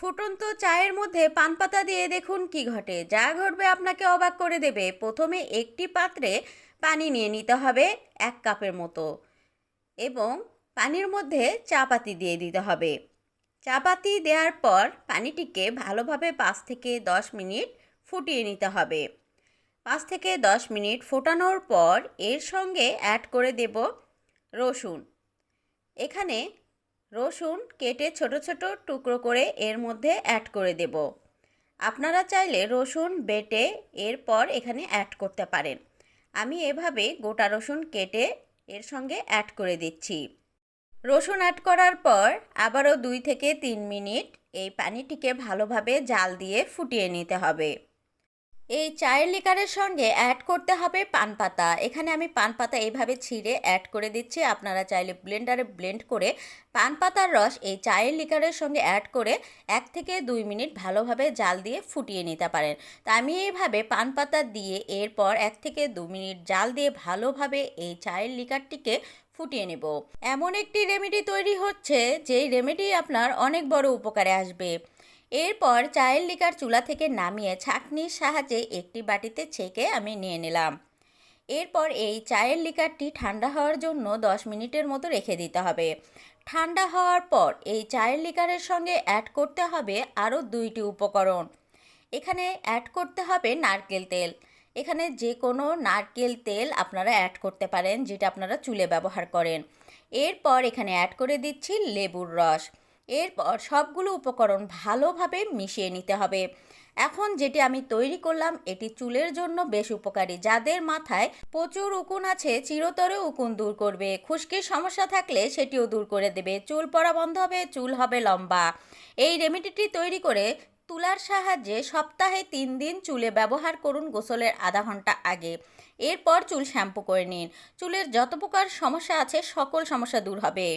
ফুটন্ত চায়ের মধ্যে পান পাতা দিয়ে দেখুন কি ঘটে। যা ঘটবে আপনাকে অবাক করে দেবে। প্রথমে একটি পাত্রে পানি নিয়ে নিতে হবে এক কাপের মতো এবং পানির মধ্যে চা পাতি দিয়ে দিতে হবে। চা পাতি দেওয়ার পর পানিটিকে ভালোভাবে পাঁচ থেকে দশ মিনিট ফুটিয়ে নিতে হবে। পাঁচ থেকে দশ মিনিট ফোটানোর পর এর সঙ্গে অ্যাড করে দেব রসুন। এখানে রসুন কেটে ছোট ছোট টুকরো করে এর মধ্যে অ্যাড করে দেব। আপনারা চাইলে রসুন বেটে এরপর এখানে অ্যাড করতে পারেন। আমি এভাবে গোটা রসুন কেটে এর সঙ্গে অ্যাড করে দিচ্ছি। রসুন অ্যাড করার পর আবারও দুই থেকে তিন মিনিট এই পানিটিকে ভালোভাবে জাল দিয়ে ফুটিয়ে নিতে হবে। এই চায়ের লিকারের সঙ্গে অ্যাড করতে হবে পান পাতা। এখানে আমি পান পাতা এইভাবে ছিঁড়ে অ্যাড করে দিচ্ছি। আপনারা চাইলে ব্লেন্ডারে ব্লেন্ড করে পান পাতার রস এই চায়ের লিকারের সঙ্গে অ্যাড করে এক থেকে দুই মিনিট ভালোভাবে জাল দিয়ে ফুটিয়ে নিতে পারেন। তা আমি এইভাবে পান পাতা দিয়ে এরপর এক থেকে দু মিনিট জাল দিয়ে ভালোভাবে এই চায়ের লিকারটিকে ফুটিয়ে নেব। এমন একটি রেমেডি তৈরি হচ্ছে, যেই রেমেডি আপনার অনেক বড় উপকারে আসবে। এরপর চায়ের লিকার চুলা থেকে নামিয়ে ছাঁকনির সাহায্যে একটি বাটিতে ছেঁকে আমি নিয়ে নিলাম। এরপর এই চায়ের লিকারটি ঠান্ডা হওয়ার জন্য দশ মিনিটের মতো রেখে দিতে হবে। ঠান্ডা হওয়ার পর এই চায়ের লিকারের সঙ্গে অ্যাড করতে হবে আরও দুইটি উপকরণ। এখানে অ্যাড করতে হবে নারকেল তেল। এখানে যে কোনো নারকেল তেল আপনারা অ্যাড করতে পারেন, যেটা আপনারা চুলে ব্যবহার করেন। এরপর এখানে অ্যাড করে দিচ্ছি লেবুর রস। এরপর সবগুলো উপকরণ ভালোভাবে মিশিয়ে নিতে হবে। এখন যেটি আমি তৈরি করলাম, এটি চুলের জন্য বেশ উপকারী, যাদের মাথায় প্রচুর উকুন আছে, চিরতরে উকুন দূর করবে। খুশকির সমস্যা থাকলে সেটিও দূর করে দেবে। চুল পড়া বন্ধ হবে, চুল হবে লম্বা। এই রেমেডিটি তৈরি করে তুলার সাহায্যে সপ্তাহে তিন দিন চুলে ব্যবহার করুন গোসলের আধা ঘণ্টা আগে। এরপর চুল শ্যাম্পু করে নিন। চুলের যত প্রকার সমস্যা আছে, সকল সমস্যা দূর হবে।